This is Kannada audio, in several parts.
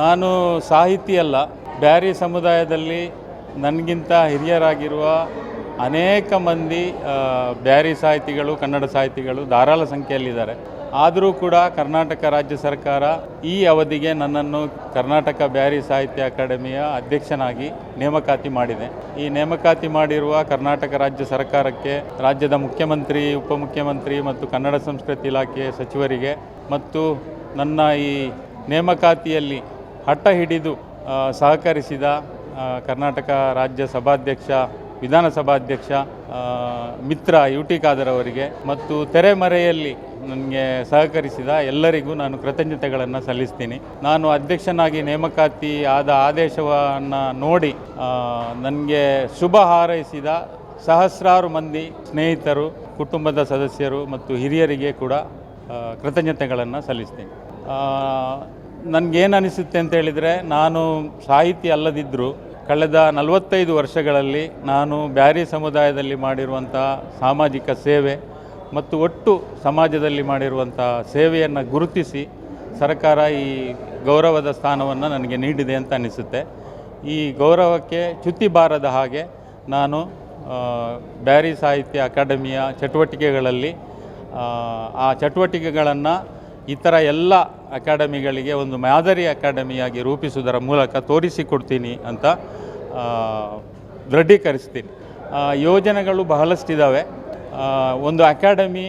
ನಾನು ಸಾಹಿತಿ ಅಲ್ಲ, ಬ್ಯಾರಿ ಸಮುದಾಯದಲ್ಲಿ ನನಗಿಂತ ಹಿರಿಯರಾಗಿರುವ ಅನೇಕ ಮಂದಿ ಬ್ಯಾರಿ ಸಾಹಿತಿಗಳು, ಕನ್ನಡ ಸಾಹಿತಿಗಳು ಧಾರಾಳ ಸಂಖ್ಯೆಯಲ್ಲಿದ್ದಾರೆ. ಆದರೂ ಕೂಡ ಕರ್ನಾಟಕ ರಾಜ್ಯ ಸರ್ಕಾರ ಈ ಅವಧಿಗೆ ನನ್ನನ್ನು ಕರ್ನಾಟಕ ಬ್ಯಾರಿ ಸಾಹಿತ್ಯ ಅಕಾಡೆಮಿಯ ಅಧ್ಯಕ್ಷನಾಗಿ ನೇಮಕಾತಿ ಮಾಡಿದೆ. ಈ ನೇಮಕಾತಿ ಮಾಡಿರುವ ಕರ್ನಾಟಕ ರಾಜ್ಯ ಸರ್ಕಾರಕ್ಕೆ, ರಾಜ್ಯದ ಮುಖ್ಯಮಂತ್ರಿ, ಉಪಮುಖ್ಯಮಂತ್ರಿ ಮತ್ತು ಕನ್ನಡ ಸಂಸ್ಕೃತಿ ಇಲಾಖೆಯ ಸಚಿವರಿಗೆ ಮತ್ತು ನನ್ನ ಈ ನೇಮಕಾತಿಯಲ್ಲಿ ಹಠ ಹಿಡಿದು ಸಹಕರಿಸಿದ ಕರ್ನಾಟಕ ರಾಜ್ಯ ಸಭಾಧ್ಯಕ್ಷ, ವಿಧಾನಸಭಾಧ್ಯಕ್ಷ ಮಿತ್ರ ಯು ಟಿ ಖಾದರ್ ಅವರಿಗೆ ಮತ್ತು ತೆರೆಮರೆಯಲ್ಲಿ ನನಗೆ ಸಹಕರಿಸಿದ ಎಲ್ಲರಿಗೂ ನಾನು ಕೃತಜ್ಞತೆಗಳನ್ನು ಸಲ್ಲಿಸ್ತೀನಿ. ನಾನು ಅಧ್ಯಕ್ಷನಾಗಿ ನೇಮಕಾತಿ ಆದ ಆದೇಶವನ್ನು ನೋಡಿ ನನಗೆ ಶುಭ ಹಾರೈಸಿದ ಸಹಸ್ರಾರು ಮಂದಿ ಸ್ನೇಹಿತರು, ಕುಟುಂಬದ ಸದಸ್ಯರು ಮತ್ತು ಹಿರಿಯರಿಗೆ ಕೂಡ ಕೃತಜ್ಞತೆಗಳನ್ನು ಸಲ್ಲಿಸ್ತೀನಿ. ನನಗೇನು ಅನಿಸುತ್ತೆ ಅಂತ ಹೇಳಿದರೆ ನಾನು ಸಾಹಿತಿ ಅಲ್ಲದಿದ್ದರೂ ಕಳೆದ ನಲವತ್ತೈದು ವರ್ಷಗಳಲ್ಲಿ ನಾನು ಬ್ಯಾರಿ ಸಮುದಾಯದಲ್ಲಿ ಮಾಡಿರುವಂಥ ಸಾಮಾಜಿಕ ಸೇವೆ ಮತ್ತು ಒಟ್ಟು ಸಮಾಜದಲ್ಲಿ ಮಾಡಿರುವಂಥ ಸೇವೆಯನ್ನು ಗುರುತಿಸಿ ಸರ್ಕಾರ ಈ ಗೌರವದ ಸ್ಥಾನವನ್ನು ನನಗೆ ನೀಡಿದೆ ಅಂತ ಅನಿಸುತ್ತೆ. ಈ ಗೌರವಕ್ಕೆ ಚ್ಯುತಿ ಬಾರದ ಹಾಗೆ ನಾನು ಬ್ಯಾರಿ ಸಾಹಿತ್ಯ ಅಕಾಡೆಮಿಯ ಚಟುವಟಿಕೆಗಳಲ್ಲಿ ಆ, ಆ ಚಟುವಟಿಕೆಗಳನ್ನು ಇತರ ಎಲ್ಲ ಅಕಾಡೆಮಿಗಳಿಗೆ ಒಂದು ಮಾದರಿ ಅಕಾಡೆಮಿಯಾಗಿ ರೂಪಿಸುವುದರ ಮೂಲಕ ತೋರಿಸಿಕೊಡ್ತೀನಿ ಅಂತ ದೃಢೀಕರಿಸ್ತೀನಿ. ಯೋಜನೆಗಳು ಬಹಳಷ್ಟಿದ್ದಾವೆ ಒಂದು ಅಕಾಡೆಮಿ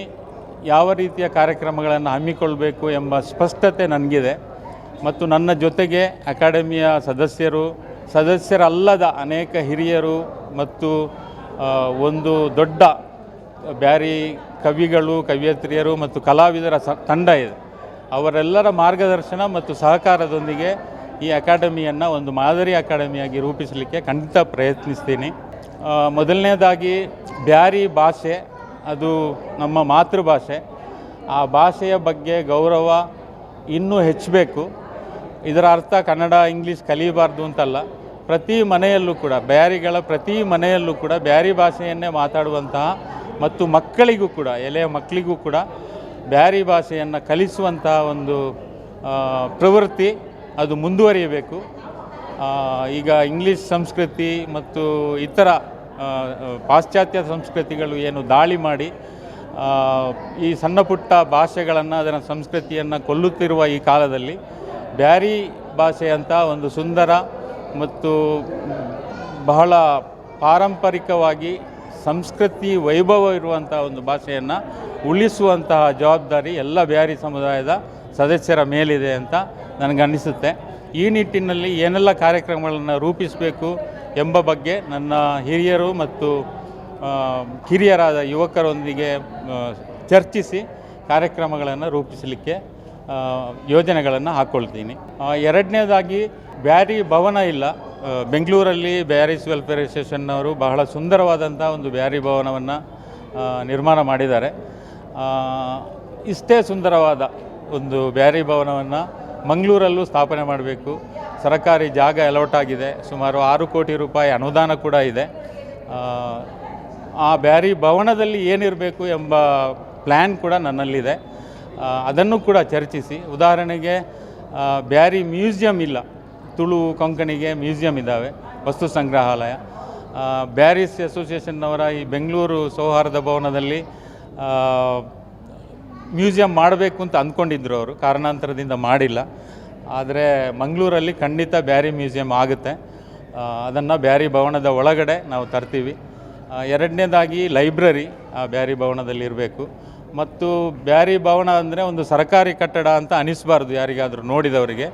ಯಾವ ರೀತಿಯ ಕಾರ್ಯಕ್ರಮಗಳನ್ನು ಹಮ್ಮಿಕೊಳ್ಬೇಕು ಎಂಬ ಸ್ಪಷ್ಟತೆ ನನಗಿದೆ. ಮತ್ತು ನನ್ನ ಜೊತೆಗೆ ಅಕಾಡೆಮಿಯ ಸದಸ್ಯರು, ಸದಸ್ಯರಲ್ಲದ ಅನೇಕ ಹಿರಿಯರು ಮತ್ತು ಒಂದು ದೊಡ್ಡ ಬ್ಯಾರಿ ಕವಿಗಳು, ಕವಿಯತ್ರಿಯರು ಮತ್ತು ಕಲಾವಿದರ ಸ, ತಂಡ ಇದೆ. ಅವರೆಲ್ಲರ ಮಾರ್ಗದರ್ಶನ ಮತ್ತು ಸಹಕಾರದೊಂದಿಗೆ ಈ ಅಕಾಡೆಮಿಯನ್ನು ಒಂದು ಮಾದರಿ ಅಕಾಡೆಮಿಯಾಗಿ ರೂಪಿಸಲಿಕ್ಕೆ ಖಂಡಿತ ಪ್ರಯತ್ನಿಸ್ತೀನಿ. ಮೊದಲನೇದಾಗಿ ಬ್ಯಾರಿ ಭಾಷೆ, ಅದು ನಮ್ಮ ಮಾತೃಭಾಷೆ. ಆ ಭಾಷೆಯ ಬಗ್ಗೆ ಗೌರವ ಇನ್ನೂ ಹೆಚ್ಚಬೇಕು. ಇದರ ಅರ್ಥ ಕನ್ನಡ, ಇಂಗ್ಲೀಷ್ ಕಲಿಯಬಾರ್ದು ಅಂತಲ್ಲ. ಪ್ರತಿ ಮನೆಯಲ್ಲೂ ಕೂಡ, ಬ್ಯಾರಿಗಳ ಪ್ರತಿ ಮನೆಯಲ್ಲೂ ಕೂಡ ಬ್ಯಾರಿ ಭಾಷೆಯನ್ನೇ ಮಾತಾಡುವಂತಹ ಮತ್ತು ಮಕ್ಕಳಿಗೂ ಕೂಡ, ಎಲೆಯ ಮಕ್ಕಳಿಗೂ ಕೂಡ ಬ್ಯಾರಿ ಭಾಷೆಯನ್ನು ಕಲಿಸುವಂತಹ ಒಂದು ಪ್ರವೃತ್ತಿ ಅದು ಮುಂದುವರಿಯಬೇಕು. ಈಗ ಇಂಗ್ಲೀಷ್ ಸಂಸ್ಕೃತಿ ಮತ್ತು ಇತರ ಪಾಶ್ಚಾತ್ಯ ಸಂಸ್ಕೃತಿಗಳು ಏನು ದಾಳಿ ಮಾಡಿ ಈ ಸಣ್ಣ ಪುಟ್ಟ ಭಾಷೆಗಳನ್ನು ಅದರ ಸಂಸ್ಕೃತಿಯನ್ನು ಕೊಲ್ಲುತ್ತಿರುವ ಈ ಕಾಲದಲ್ಲಿ ಬ್ಯಾರಿ ಭಾಷೆಯಂಥ ಒಂದು ಸುಂದರ ಮತ್ತು ಬಹಳ ಪಾರಂಪರಿಕವಾಗಿ ಸಂಸ್ಕೃತಿ ವೈಭವ ಇರುವಂಥ ಒಂದು ಭಾಷೆಯನ್ನು ಉಳಿಸುವಂತಹ ಜವಾಬ್ದಾರಿ ಎಲ್ಲ ಬ್ಯಾರಿ ಸಮುದಾಯದ ಸದಸ್ಯರ ಮೇಲಿದೆ ಅಂತ ನನಗನ್ನಿಸುತ್ತೆ. ಈ ನಿಟ್ಟಿನಲ್ಲಿ ಏನೆಲ್ಲ ಕಾರ್ಯಕ್ರಮಗಳನ್ನು ರೂಪಿಸಬೇಕು ಎಂಬ ಬಗ್ಗೆ ನನ್ನ ಹಿರಿಯರು ಮತ್ತು ಕಿರಿಯರಾದ ಯುವಕರೊಂದಿಗೆ ಚರ್ಚಿಸಿ ಕಾರ್ಯಕ್ರಮಗಳನ್ನು ರೂಪಿಸಲಿಕ್ಕೆ ಯೋಜನೆಗಳನ್ನು ಹಾಕ್ಕೊಳ್ತೀನಿ ಎರಡನೇದಾಗಿ, ಬ್ಯಾರಿ ಭವನ ಇಲ್ಲ. ಬೆಂಗಳೂರಲ್ಲಿ ಬ್ಯಾರೀಸ್ ವೆಲ್ಫೇರ್ ಅಸೋಸಿಯೇಷನ್ನವರು ಬಹಳ ಸುಂದರವಾದಂಥ ಒಂದು ಬ್ಯಾರಿ ಭವನವನ್ನು ನಿರ್ಮಾಣ ಮಾಡಿದ್ದಾರೆ. ಇಷ್ಟೇ ಸುಂದರವಾದ ಒಂದು ಬ್ಯಾರಿ ಭವನವನ್ನು ಮಂಗಳೂರಲ್ಲೂ ಸ್ಥಾಪನೆ ಮಾಡಬೇಕು. ಸರ್ಕಾರಿ ಜಾಗ ಅಲೌಟ್ ಆಗಿದೆ. ಸುಮಾರು ಆರು ಕೋಟಿ ರೂಪಾಯಿ ಅನುದಾನ ಕೂಡ ಇದೆ. ಆ, ಬ್ಯಾರಿ ಭವನದಲ್ಲಿ ಏನಿರಬೇಕು ಎಂಬ ಪ್ಲ್ಯಾನ್ ಕೂಡ ನನ್ನಲ್ಲಿದೆ. ಅದನ್ನು ಕೂಡ ಚರ್ಚಿಸಿ. ಉದಾಹರಣೆಗೆ ಬ್ಯಾರಿ ಮ್ಯೂಸಿಯಂ ಇಲ್ಲ. ತುಳು ಕೊಂಕಣಿಗೆ ಮ್ಯೂಸಿಯಂ ಇದ್ದಾವೆ, ವಸ್ತು ಸಂಗ್ರಹಾಲಯ. ಬ್ಯಾರಿಸ್ ಅಸೋಸಿಯೇಷನ್ನವರ ಈ ಬೆಂಗಳೂರು ಸೌಹಾರ್ದ ಭವನದಲ್ಲಿ ಮ್ಯೂಸಿಯಂ ಮಾಡಬೇಕು ಅಂತ ಅಂದ್ಕೊಂಡಿದ್ರು ಅವರು, ಕಾರಣಾಂತರದಿಂದ ಮಾಡಿಲ್ಲ. ಆದರೆ ಮಂಗಳೂರಲ್ಲಿ ಖಂಡಿತ ಬ್ಯಾರಿ ಮ್ಯೂಸಿಯಂ ಆಗುತ್ತೆ. ಅದನ್ನು ಬ್ಯಾರಿ ಭವನದ ಒಳಗಡೆ ನಾವು ತರ್ತೀವಿ. ಎರಡನೇದಾಗಿ ಲೈಬ್ರರಿ ಆ ಬ್ಯಾರಿ ಭವನದಲ್ಲಿ ಇರಬೇಕು. ಮತ್ತು ಬ್ಯಾರಿ ಭವನ ಅಂದರೆ ಒಂದು ಸರ್ಕಾರಿ ಕಟ್ಟಡ ಅಂತ ಅನಿಸ್ಬಾರ್ದು ಯಾರಿಗಾದರೂ ನೋಡಿದವರಿಗೆ.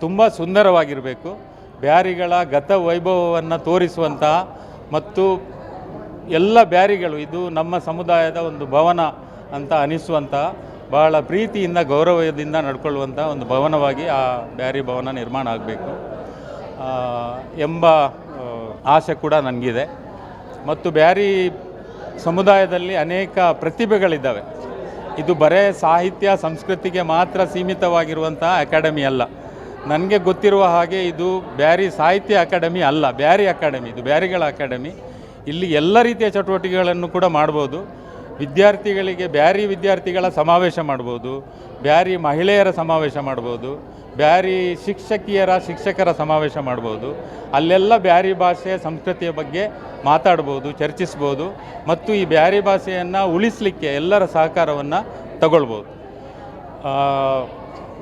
ತುಂಬ ಸುಂದರವಾಗಿರಬೇಕು. ಬ್ಯಾರಿಗಳ ಗತ ವೈಭವವನ್ನು ತೋರಿಸುವಂತಹ ಮತ್ತು ಎಲ್ಲ ಬ್ಯಾರಿಗಳು, ಇದು ನಮ್ಮ ಸಮುದಾಯದ ಒಂದು ಭವನ ಅಂತ ಅನಿಸುವಂತಹ ಬಹಳ ಪ್ರೀತಿಯಿಂದ, ಗೌರವದಿಂದ ನಡ್ಕೊಳ್ಳುವಂಥ ಒಂದು ಭವನವಾಗಿ ಆ ಬ್ಯಾರಿ ಭವನ ನಿರ್ಮಾಣ ಆಗಬೇಕು. ಎಂಬ ಆಸೆ ಕೂಡ ನನಗಿದೆ. ಮತ್ತು ಬ್ಯಾರಿ ಸಮುದಾಯದಲ್ಲಿ ಅನೇಕ ಪ್ರತಿಭೆಗಳಿದ್ದಾವೆ. ಇದು ಬರೇ ಸಾಹಿತ್ಯ, ಸಂಸ್ಕೃತಿಗೆ ಮಾತ್ರ ಸೀಮಿತವಾಗಿರುವಂಥ ಅಕಾಡೆಮಿ ಅಲ್ಲ. ನನಗೆ ಗೊತ್ತಿರುವ ಹಾಗೆ ಇದು ಬ್ಯಾರಿ ಸಾಹಿತ್ಯ ಅಕಾಡೆಮಿ ಅಲ್ಲ, ಬ್ಯಾರಿ ಅಕಾಡೆಮಿ, ಇದು ಬ್ಯಾರಿಗಳ ಅಕಾಡೆಮಿ. ಇಲ್ಲಿ ಎಲ್ಲ ರೀತಿಯ ಚಟುವಟಿಕೆಗಳನ್ನು ಕೂಡ ಮಾಡ್ಬೋದು. ವಿದ್ಯಾರ್ಥಿಗಳಿಗೆ ಬ್ಯಾರಿ ವಿದ್ಯಾರ್ಥಿಗಳ ಸಮಾವೇಶ ಮಾಡ್ಬೋದು. ಬ್ಯಾರಿ ಮಹಿಳೆಯರ ಸಮಾವೇಶ ಮಾಡ್ಬೋದು. ಬ್ಯಾರಿ ಶಿಕ್ಷಕಿಯರ, ಶಿಕ್ಷಕರ ಸಮಾವೇಶ ಮಾಡ್ಬೋದು. ಅಲ್ಲೆಲ್ಲ ಬ್ಯಾರಿ ಭಾಷೆ ಸಂಸ್ಕೃತಿಯ ಬಗ್ಗೆ ಮಾತಾಡ್ಬೋದು, ಚರ್ಚಿಸ್ಬೋದು. ಮತ್ತು ಈ ಬ್ಯಾರಿ ಭಾಷೆಯನ್ನು ಉಳಿಸಲಿಕ್ಕೆ ಎಲ್ಲರ ಸಹಕಾರವನ್ನು ತಗೊಳ್ಬೋದು.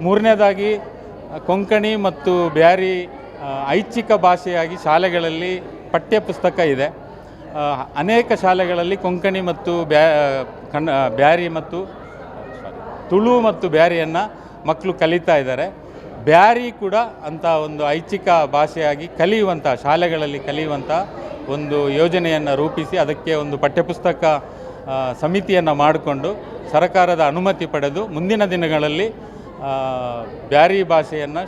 ಮೂರನೇದಾಗಿ ಕೊಂಕಣಿ ಮತ್ತು ಬ್ಯಾರಿ ಐಚ್ಛಿಕ ಭಾಷೆಯಾಗಿ ಶಾಲೆಗಳಲ್ಲಿ ಪಠ್ಯಪುಸ್ತಕ ಇದೆ. ಅನೇಕ ಶಾಲೆಗಳಲ್ಲಿ ಕೊಂಕಣಿ ಮತ್ತು ಬ್ಯಾ ಕನ್ನ ಬ್ಯಾರಿ ಮತ್ತು ತುಳು ಮತ್ತು ಬ್ಯಾರಿಯನ್ನು ಮಕ್ಕಳು ಕಲಿತಾ ಇದ್ದಾರೆ. ಬ್ಯಾರಿ ಕೂಡ ಅಂತ ಒಂದು ಐಚ್ಛಿಕ ಭಾಷೆಯಾಗಿ ಕಲಿಯುವಂಥ, ಶಾಲೆಗಳಲ್ಲಿ ಕಲಿಯುವಂಥ ಒಂದು ಯೋಜನೆಯನ್ನು ರೂಪಿಸಿ ಅದಕ್ಕೆ ಒಂದು ಪಠ್ಯಪುಸ್ತಕ ಸಮಿತಿಯನ್ನು ಮಾಡಿಕೊಂಡು ಸರ್ಕಾರದ ಅನುಮತಿ ಪಡೆದು ಮುಂದಿನ ದಿನಗಳಲ್ಲಿ ಬ್ಯಾರಿ ಭಾಷೆಯನ್ನು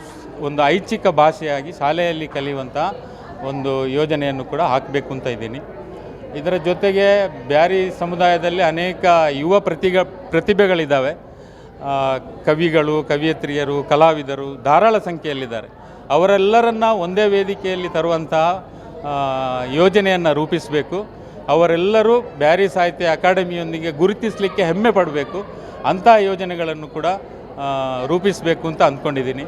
ಒಂದು ಐಚ್ಛಿಕ ಭಾಷೆಯಾಗಿ ಶಾಲೆಯಲ್ಲಿ ಕಲಿಯುವಂಥ ಒಂದು ಯೋಜನೆಯನ್ನು ಕೂಡ ಹಾಕಬೇಕು ಅಂತ ಇದ್ದೀನಿ. ಇದರ ಜೊತೆಗೆ ಬ್ಯಾರಿ ಸಮುದಾಯದಲ್ಲಿ ಅನೇಕ ಯುವ ಪ್ರತಿಗ, ಪ್ರತಿಭೆಗಳಿದ್ದಾವೆ. ಕವಿಗಳು, ಕವಿಯತ್ರಿಯರು, ಕಲಾವಿದರು ಧಾರಾಳ ಸಂಖ್ಯೆಯಲ್ಲಿದ್ದಾರೆ. ಅವರೆಲ್ಲರನ್ನ ಒಂದೇ ವೇದಿಕೆಯಲ್ಲಿ ತರುವಂತಹ ಯೋಜನೆಯನ್ನು ರೂಪಿಸಬೇಕು. ಅವರೆಲ್ಲರೂ ಬ್ಯಾರಿ ಸಾಹಿತ್ಯ ಅಕಾಡೆಮಿಯೊಂದಿಗೆ ಗುರುತಿಸಲಿಕ್ಕೆ ಹೆಮ್ಮೆ ಪಡಬೇಕು. ಅಂತಹ ಯೋಜನೆಗಳನ್ನು ಕೂಡ ರೂಪಿಸಬೇಕು ಅಂತ ಅಂದ್ಕೊಂಡಿದ್ದೀನಿ.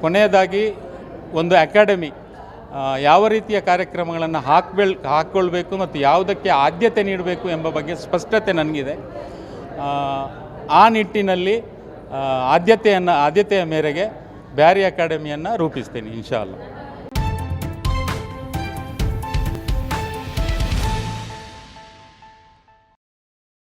ಕೊನೆಯದಾಗಿ ಒಂದು ಅಕಾಡೆಮಿ ಯಾವ ರೀತಿಯ ಕಾರ್ಯಕ್ರಮಗಳನ್ನು ಹಾಕ್ಬೇಳ್ ಹಾಕ್ಕೊಳ್ಬೇಕು ಮತ್ತು ಯಾವುದಕ್ಕೆ ಆದ್ಯತೆ ನೀಡಬೇಕು ಎಂಬ ಬಗ್ಗೆ ಸ್ಪಷ್ಟತೆ ನನಗಿದೆ. ಆ, ನಿಟ್ಟಿನಲ್ಲಿ ಆದ್ಯತೆಯನ್ನು ಆದ್ಯತೆಯ ಮೇರೆಗೆ ಬ್ಯಾರಿ ಅಕಾಡೆಮಿಯನ್ನು ರೂಪಿಸ್ತೀನಿ ಇನ್ಶಾ ಅಲ್ಲ